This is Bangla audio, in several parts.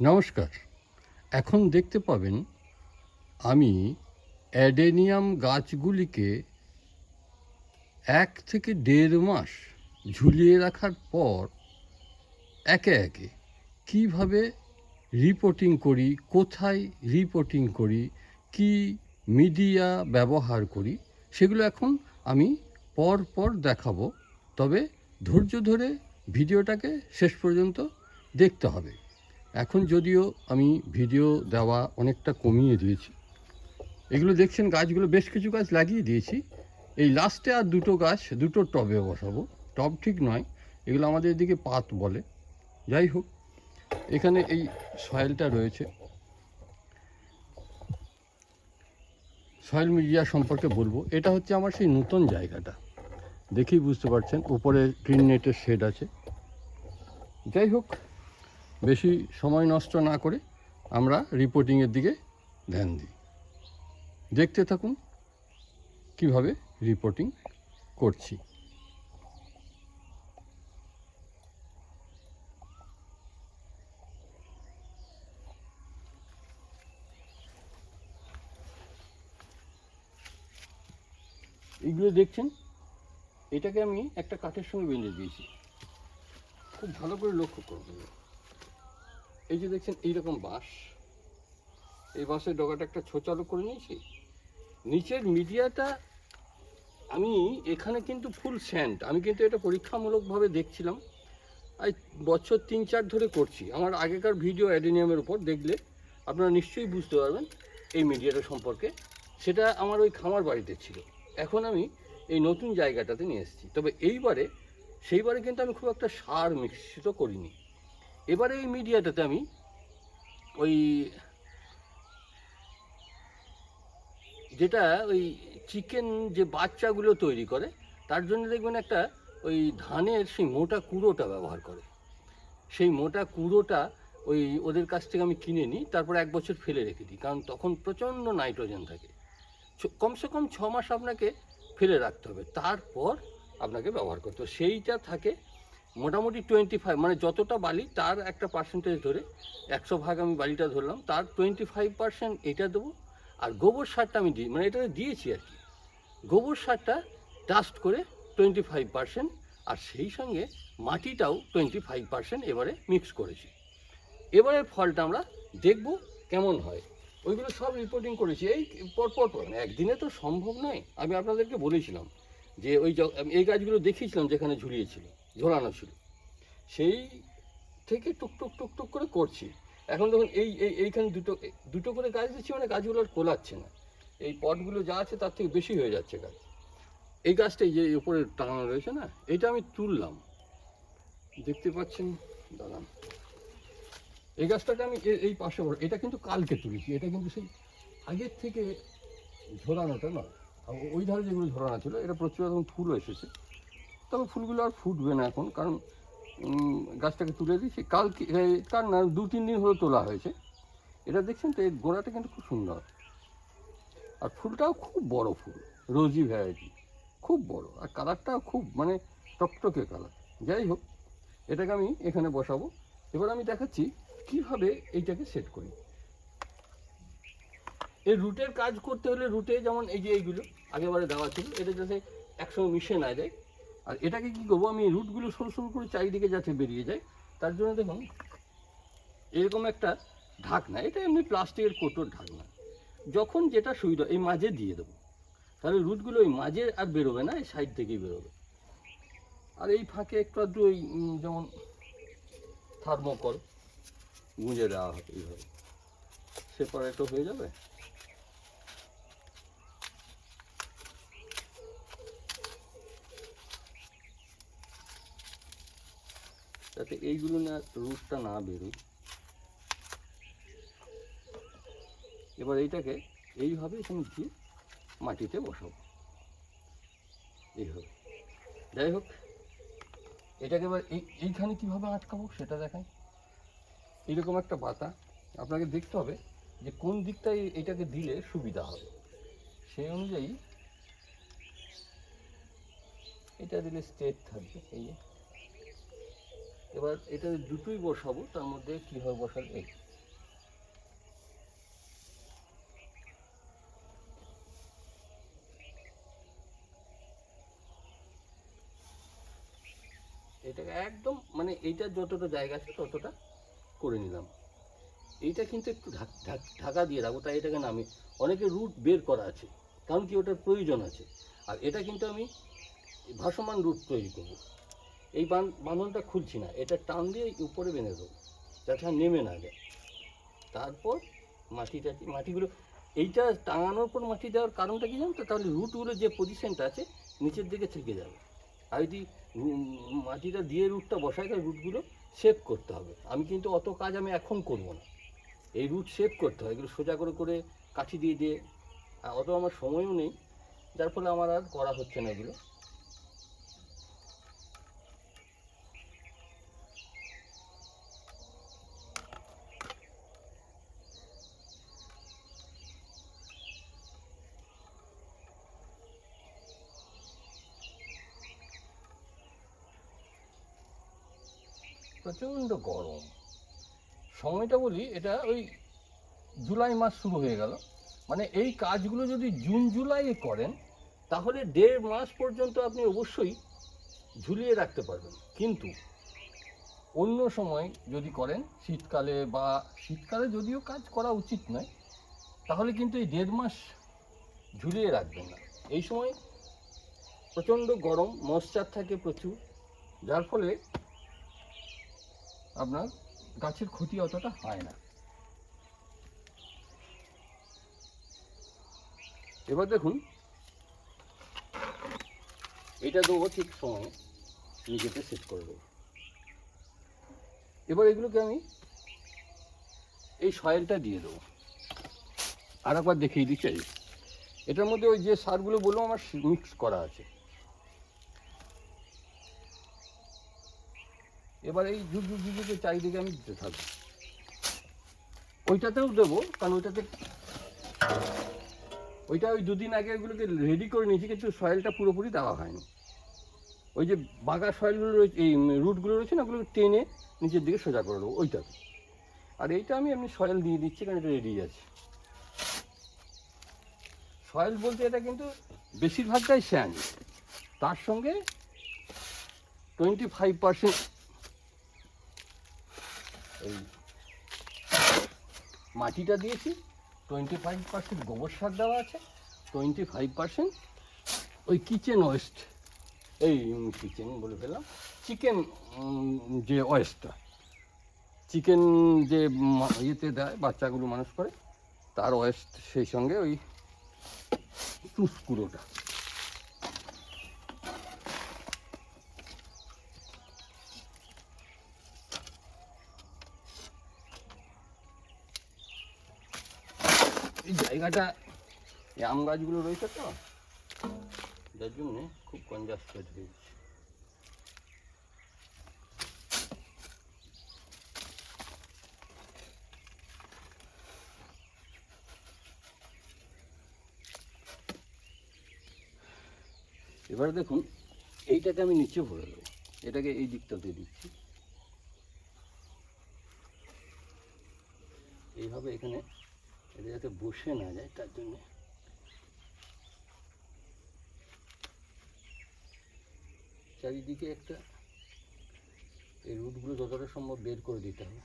নমস্কার। এখন দেখতে পাবেন আমি অ্যাডেনিয়াম গাছগুলিকে এক থেকে দেড় মাস ঝুলিয়ে রাখার পর একে একে কীভাবে রিপোর্টিং করি, কোথায় রিপোর্টিং করি, কি মিডিয়া ব্যবহার করি, সেগুলো এখন আমি পর পর দেখাবো। তবে ধৈর্য ধরে ভিডিওটাকে শেষ পর্যন্ত দেখতে হবে। এখন যদিও আমি ভিডিও দেওয়া অনেকটা কমিয়ে দিয়েছি। এগুলো দেখছেন গাছগুলো বেশ কিছু গাছ লাগিয়ে দিয়েছি। এই লাস্টে আর দুটো গাছ, দুটো টবে বসাবো। টব ঠিক নয়, এগুলো আমাদের এদিকে পাত বলে। যাই হোক, এখানে এই সয়েলটা রয়েছে। সয়েল মিডিয়া সম্পর্কে বলব। এটা হচ্ছে আমার সেই নতুন জায়গাটা। দেখেই বুঝতে পারছেন, উপরে গ্রিন নেটের শেড আছে। যাই হোক বেশি সময় নষ্ট না করে আমরা রিপোর্টিংয়ের দিকে ধ্যান দিই। দেখতে থাকুন কীভাবে রিপোর্টিং করছি। এগুলো দেখছেন? এটাকে আমি একটা কাঠের সঙ্গে বেঁধে দিয়েছি। খুব ভালো করে লক্ষ্য করবেন এই যে দেখছেন, এইরকম বাঁশ। এই বাঁশের ডগাটা একটা ছোচালো করে নিয়েছি। নিচের মিডিয়াটা, আমি এখানে কিন্তু ফুল স্যান্ড আমি কিন্তু এটা পরীক্ষামূলকভাবে দেখছিলাম। আজ বছর তিন চার ধরে করছি। আমার আগেকার ভিডিও অ্যাডেনিয়ামের উপর দেখলে আপনারা নিশ্চয়ই বুঝতে পারবেন এই মিডিয়াটা সম্পর্কে। সেটা আমার ওই খামার বাড়িতে ছিল। এখন আমি এই নতুন জায়গাটাতে নিয়ে এসেছি। তবে এইবারে, সেইবারে কিন্তু আমি খুব একটা সার মিশ্রিত করিনি। এবারে এই মিডিয়াটাতে আমি ওই যেটা ওই চিকেন যে বাচ্চাগুলো তৈরি করে, তার জন্য দেখবেন একটা ওই ধানের সেই মোটা কুড়োটা ব্যবহার করে। সেই মোটা কুড়োটা ওই ওদের কাছ থেকে আমি কিনে নিই, তারপর এক বছর ফেলে রেখে দিই, কারণ তখন প্রচণ্ড নাইট্রোজেন থাকে। কমসে কম ছ মাস আপনাকে ফেলে রাখতে হবে, তারপর আপনাকে ব্যবহার করতে হবে। সেইটা থাকে মোটামুটি টোয়েন্টি ফাইভ মানে যতটা বালি, তার একটা পার্সেন্টেজ ধরে একশো ভাগ আমি বালিটা ধরলাম, তার টোয়েন্টি ফাইভ পার্সেন্ট এটা দেবো, আর গোবর সারটা আমি দিই মানে এটা দিয়েছি আর কি। গোবর সারটা ডাস্ট করে টোয়েন্টি ফাইভ পার্সেন্ট আর সেই সঙ্গে মাটিটাও টোয়েন্টি ফাইভ পার্সেন্ট এবারে মিক্স করেছি। এবারের ফলটা আমরা দেখব কেমন হয়। ওইগুলো সব রিপোর্টিং করেছি, এই পরপর পর মানে একদিনে তো সম্ভব নয়। আমি আপনাদেরকে বলেছিলাম যে ওই এই গাছগুলো দেখিয়েছিলাম যেখানে ঝুলিয়েছিল। ঝোলানো ছিল। সেই থেকে টুক টুক টুক টুক করে করছি। এখন দেখুন এই এই, এইখানে দুটো দুটো করে গাছ দিচ্ছি মানে গাছগুলো আর কোলাচ্ছে না। এই পটগুলো যা আছে তার থেকে বেশি হয়ে যাচ্ছে গাছ। এই গাছটা যে উপরে টাঙানো রয়েছে না, এটা আমি তুললাম। দেখতে পাচ্ছেন? দাঁড়ান। এই গাছটাকে আমি এই পাশে বড়, এটা কিন্তু কালকে তুলেছি, এটা কিন্তু সেই আগের থেকে ঝোলানোটা নয়। ওই ধারে যেগুলো ঝোলানো ছিল, এটা প্রচুর এখন ফুল এসেছে। তবে ফুলগুলো আর ফুটবে না এখন, কারণ গাছটাকে তুলে দিয়েছি। কালকে কার না, দু, তিন দিন হলো তোলা হয়েছে। এটা দেখছেন তো, এর গোড়াটা কিন্তু খুব সুন্দর। আর ফুলটাও খুব বড় ফুল, রোজি ভ্যারাইটি, খুব বড়। আর কালারটাও খুব মানে টকটকে কালার। যাই হোক, এটাকে আমি এখানে বসাবো। এবার আমি দেখাচ্ছি কীভাবে এইটাকে সেট করি। এই রুটের কাজ করতে হলে রুটে যেমন এই যে এইগুলো, আগেবারে দেওয়া ছিল, এটা যাতে একসঙ্গে মিশে না যায় আর এটাকে কি করব, আমি রুটগুলো সরু সরু করে চারিদিকে যাতে বেরিয়ে যায়, তার জন্য দেখুন, এরকম একটা ঢাকনা, এটা এমনি প্লাস্টিকের কোটোর ঢাকনা। যখন যেটা সুবিধা এই মাঝে দিয়ে দেবো। তাহলে রুটগুলো ওই মাঝে আর বেরোবে না, এই সাইড থেকেই বেরোবে। আর এই ফাঁকে একটু আধটু ওই যেমন থার্মোকল গুঁজে দেওয়া হবে এইভাবে। সেপারেটও হয়ে যাবে। যাতে এইগুলো না রুটটা না বেরোয়। এবার এইটাকে এইভাবে এখানে দিয়ে মাটিতে বসাবো। এইভাবে। যাই হোক, এটাকে এবার এই, এইখানে কীভাবে আটকাবো সেটা দেখাই। এরকম একটা পাতা, আপনাকে দেখতে হবে যে কোন দিকটায় এটাকে দিলে সুবিধা হবে। সেই অনুযায়ী এটা দিলে স্ট্রেট থাকবে, এই যে। এবার এটা দুটোই বসাবো, তার মধ্যে কীভাবে বসাবো এই। এটাকে একদম মানে এইটার যতটা জায়গা আছে ততটা করে নিলাম। এইটা কিন্তু একটু ঢাক- দিয়ে রাখব, তাই এটাকে নামি অনেকে রুট বের করা আছে, কারণ কি ওটার প্রয়োজন আছে। আর এটা কিন্তু আমি ভাসমান রুট তৈরি করব। এই বাঁধনটা খুলছি না। এটা টান দিয়ে উপরে বেঁধে দেবো, যাতে নেমে না যায়। তারপর মাটি টাটি মাটিগুলো, এইটা টাঙানোর পর মাটি দেওয়ার কারণটা কি জানো তো তাহলে রুটগুলো যে পজিশনটা আছে, নিচের দিকে থেকে যাবে। আর যদি মাটিটা দিয়ে রুটটা বসায়, তাহলে রুটগুলো সেভ করতে হবে। আমি কিন্তু অত কাজ আমি এখন করব না। এই রুট সেভ করতে হয়, এগুলো সোজা করে করে কাঠি দিয়ে দিয়ে। অত আমার সময়ও নেই, যার ফলে আমার আর করা হচ্ছে না এগুলো। প্রচণ্ড গরম। সময়টা বলি, এটা ওই জুলাই মাস শুরু হয়ে গেল। মানে এই কাজগুলো যদি জুন জুলাইয়ে করেন, তাহলে দেড় মাস পর্যন্ত আপনি অবশ্যই ঝুলিয়ে রাখতে পারবেন। কিন্তু অন্য সময় যদি করেন, শীতকালে বা শীতকালে যদিও কাজ করা উচিত নয়, তাহলে কিন্তু এই দেড় মাস ঝুলিয়ে রাখবেন না। এই সময় প্রচণ্ড গরম, মশ্চার থাকে প্রচুর, যার ফলে আপনার গাছের ক্ষতি অতটা হয় না। এবার দেখুন। এটা দেবো ঠিক সময়ে। নিজেতে সেট করে দেবো। এবার এগুলোকে আমি এই সয়েলটা দিয়ে দেবো। আর একবার দেখিয়ে দিচ্ছি। এটার মধ্যে ওই যে সারগুলো বলল আমার মিক্স করা আছে। এবার এই ঝুপ ঝুপের চারিদিকে আমি দিতে থাকব। ওইটাতেও দেবো, কারণ ওইটাতে ওইটা ওই দুদিন আগে ওইগুলোকে রেডি করে নিয়েছি, কিন্তু সয়েলটা পুরোপুরি দেওয়া হয়নি। ওই যে বাগা সয়েলগুলো রয়েছে, এই রুটগুলো রয়েছে না ওগুলো টেনে নিচের দিকে সোজা করে দেবো ওইটাকে আর এইটা আমি এমনি সয়েল দিয়ে দিচ্ছি, কারণ এটা রেডি আছে। সয়েল বলতে এটা কিন্তু বেশিরভাগটাই স্যান্ড তার সঙ্গে টোয়েন্টি ফাইভ পার্সেন্ট এই মাটিটা দিয়েছি টোয়েন্টি ফাইভ পার্সেন্ট গোবর সার দেওয়া আছে টোয়েন্টি ফাইভ পার্সেন্ট ওই কিচেন ওয়েস্ট এই কিচেন বলে ফেললাম চিকেন যে ওয়েস্টটা চিকেন যে ইয়েতে দেয়, বাচ্চাগুলো মানুষ করে, তার ওয়েস্ট সেই সঙ্গে ওই চুসকুড়োটা এই জায়গাটা আম গাছগুলো রয়েছে তো যার জন্য খুব কনজাস্টেড হয়েছে এবারে দেখুন, এইটাকে আমি নিচে ভরে দেবো। এটাকে এই দিকটাতে দিচ্ছি এইভাবে এখানে এটা যাতে বসে না যায়, তার জন্য। চারিদিকে একটা এই রুটগুলো যতটা সম্ভব বের করে দিতে হবে।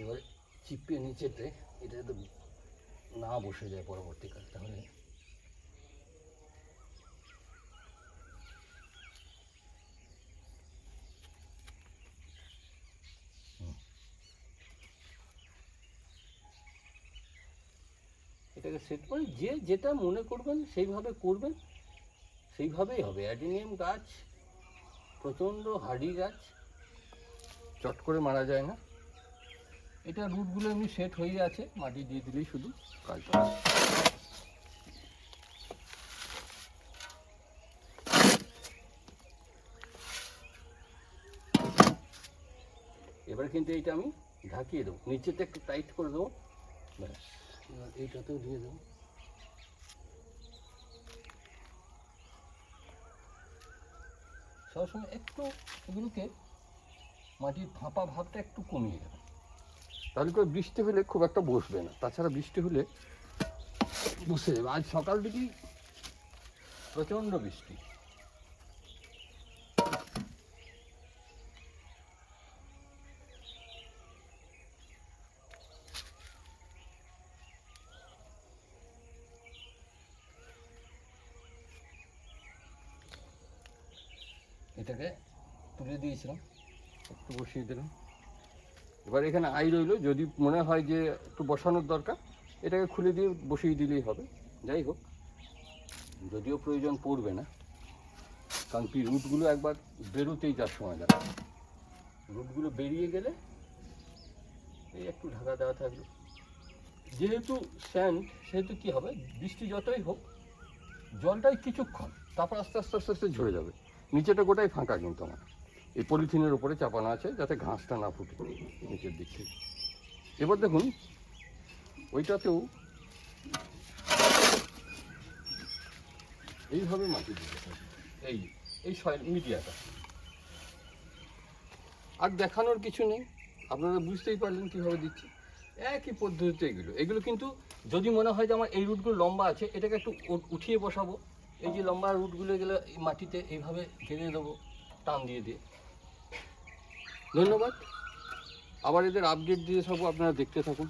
এবার চিপে নিচেতে এটা যাতে না বসে যায় পরবর্তীকাল, তাহলে এটাকে সেট করে যে যেটা মনে করবেন সেইভাবে করবেন, সেইভাবেই হবে। অ্যাডিনিয়াম গাছ, প্রচণ্ড হাড়ি গাছ, চট করে মারা যায় না। এটা রুটগুলো এমনি সেট হয়ে আছে, মাটি দিয়ে দিলেই শুধু কাজ এবার কিন্তু এইটা আমি ঢাকিয়ে দেবো। নিচেতে একটু টাইট করে দেবো। ব্যাস। এবার এইটাতেও দিয়ে দেবো সবসময় একটু এগুলোকে মাটির ফাঁপা ভাবটা একটু কমিয়ে দেবেন তাহলে করে বৃষ্টি হলে খুব একটা বসবে না। তাছাড়া বৃষ্টি হলে বসে যাবে। আজ সকাল থেকেই প্রচণ্ড বৃষ্টি। এটাকে তুলে দিয়েছিলাম। একটু বসিয়ে দিলাম। এবার এখানে আই রইল, যদি মনে হয় যে একটু বসানোর দরকার, এটাকে খুলে দিয়ে বসিয়ে দিলেই হবে। যাই হোক, যদিও প্রয়োজন পড়বে না, কারণ কি, রুটগুলো একবার বেরোতেই যার সময় লাগে। রুটগুলো বেরিয়ে গেলে এই একটু ঢাকা দেওয়া থাকল। যেহেতু স্যান্ড সেহেতু কি হবে, বৃষ্টি যতই হোক, জলটাই কিছুক্ষণ, তারপর আস্তে আস্তে আস্তে আস্তে ঝরে যাবে। নিচেটা গোটাই ফাঁকা কিন্তু আমার। এই পলিথিনের উপরে চাপানো আছে যাতে ঘাসটা না ফুটে। নিচের দিক থেকে। এবার দেখুন, ওইটাতেও এইভাবে মাটি দিতে হবে। এই এই সয়েল মিডিয়াটা। আর দেখানোর কিছু নেই। আপনারা বুঝতেই পারলেন কীভাবে দিচ্ছি। একই পদ্ধতিতে এগুলো। এগুলো কিন্তু যদি মনে হয় যে আমার এই রুটগুলো লম্বা আছে, এটাকে একটু উঠিয়ে বসাবো। এই যে লম্বা রুটগুলো গেলে এই মাটিতে এইভাবে ঘেরে দেবো, টান দিয়ে দিয়ে। ধন্যবাদ। আবার এদের আপডেট দিয়ে সব আপনারা দেখতে থাকুন।